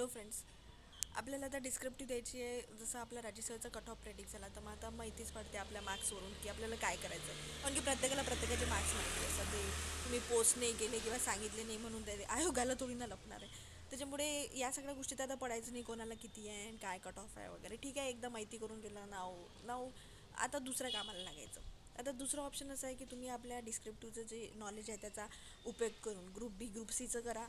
Hello friends आपल्याला आता descriptive द्यायची आहे. जसं आपला राज्यसेवेचा कट ऑफ प्रेडिक्ट झाला तर मग आता माहितीच पडते आपल्या मार्क्सवरून की आपल्याला काय करायचं आहे कारण की प्रत्येकाला प्रत्येकाचे मार्क्स माहिती असतात. ते तुम्ही पोस्ट नाही केले किंवा सांगितले नाही म्हणून ते आयोगाला थोडी ना लपणार आहे. त्याच्यामुळे या सगळ्या गोष्टीत आता पडायचं नाही. कोणाला किती आहे आणि काय कट ऑफ आहे वगैरे. ठीक आहे एकदा माहिती करून गेलं नाव नाव. आता दुसऱ्या कामाला लागायचं. आता दुसरं ऑप्शन असं आहे की तुम्ही आपल्या डिस्क्रिप्टिव्हचं जे नॉलेज आहे त्याचा उपयोग करून ग्रुप बी ग्रुप सीचं करा.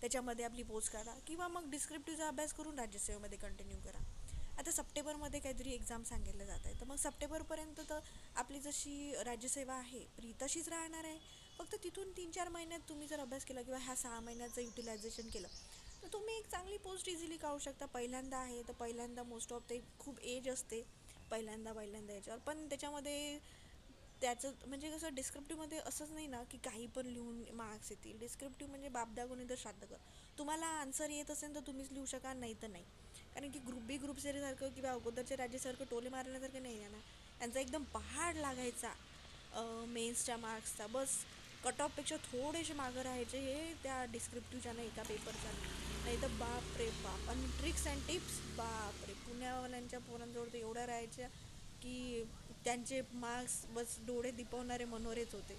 त्याच्यामध्ये आपली पोस्ट करा किंवा मग डिस्क्रिप्टिव्हचा अभ्यास करून राज्यसेवेमध्ये कंटिन्यू करा. आता सप्टेंबरमध्ये काहीतरी एक्झाम सांगितलं जात आहे तर मग सप्टेंबरपर्यंत तर आपली जशी राज्यसेवा आहे प्री तशीच राहणार आहे. फक्त तिथून तीन चार महिन्यात तुम्ही जर अभ्यास केला किंवा ह्या सहा महिन्याचं युटिलायझेशन केलं तर तुम्ही एक चांगली पोस्ट इझिली काढू शकता. पहिल्यांदा आहे तर पहिल्यांदा मोस्ट ऑफ ते खूप एज असते. पहिल्यांदा पहिल्यांदा याच्यावर. पण त्याच्यामध्ये त्याचं म्हणजे कसं डिस्क्रिप्टिव्हमध्ये असंच नाही ना की काही पण लिहून मार्क्स येतील. डिस्क्रिप्टिव्ह म्हणजे बापदा कोणी तर श्राद्ध कर. तुम्हाला आन्सर येत असेल तर तुम्हीच लिहू शकाल नाही तर नाही. कारण की ग्रुप बी ग्रुप सेरीसारखं किंवा अगोदरच्या राज्यासारखं टोले मारण्यासारखं नाही आहे ना त्यांचा एकदम पहाड लागायचा. मेन्सच्या मार्क्सचा बस कट ऑफपेक्षा थोडेसे मागं राहायचे हे त्या डिस्क्रिप्टिव्हच्या ना एका पेपरच्या नाही तर बाप रे बाप. आणि ट्रिक्स अँड टिप्स बाप रे. पुण्यावाल्यांच्या पोरांजवळ तर एवढ्या राहायच्या. की त्यांचे मार्क्स बस डोळे दिपवणारे मनोरेच होते.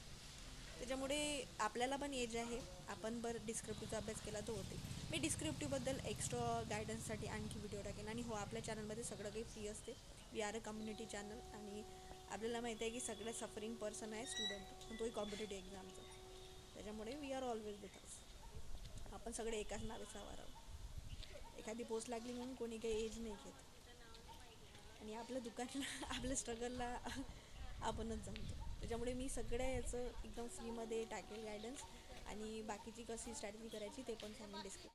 त्याच्यामुळे आपल्याला पण एज आहे. आपण बरं डिस्क्रिप्टिव्हचा अभ्यास केला तो होते. मी डिस्क्रिप्टिव्हबद्दल एक्स्ट्रा गायडन्ससाठी आणखी व्हिडिओ टाकेन. आणि हो आपल्या चॅनलमध्ये सगळं काही फ्री असते. We are a community channel आणि आपल्याला माहिती आहे की सगळ्यात सफरिंग पर्सन आहे स्टुडंट पण तोही कॉम्पिटेटिव्ह एक्झामचा त्याच्यामुळे we are always with us आपण सगळे एकाच नावे सवार आहोत. एखादी पोस्ट लागली म्हणून कोणी काही एज नाही घेत. आणि आपल्या दुकानला आपल्या स्ट्रगलला आपणच जाणतो त्याच्यामुळे मी सगळ्या याचं एकदम फ्रीमध्ये टाकेल गायडन्स आणि बाकीची कशी स्ट्रॅटेजी करायची ते पण सांगून डिस्क्रिप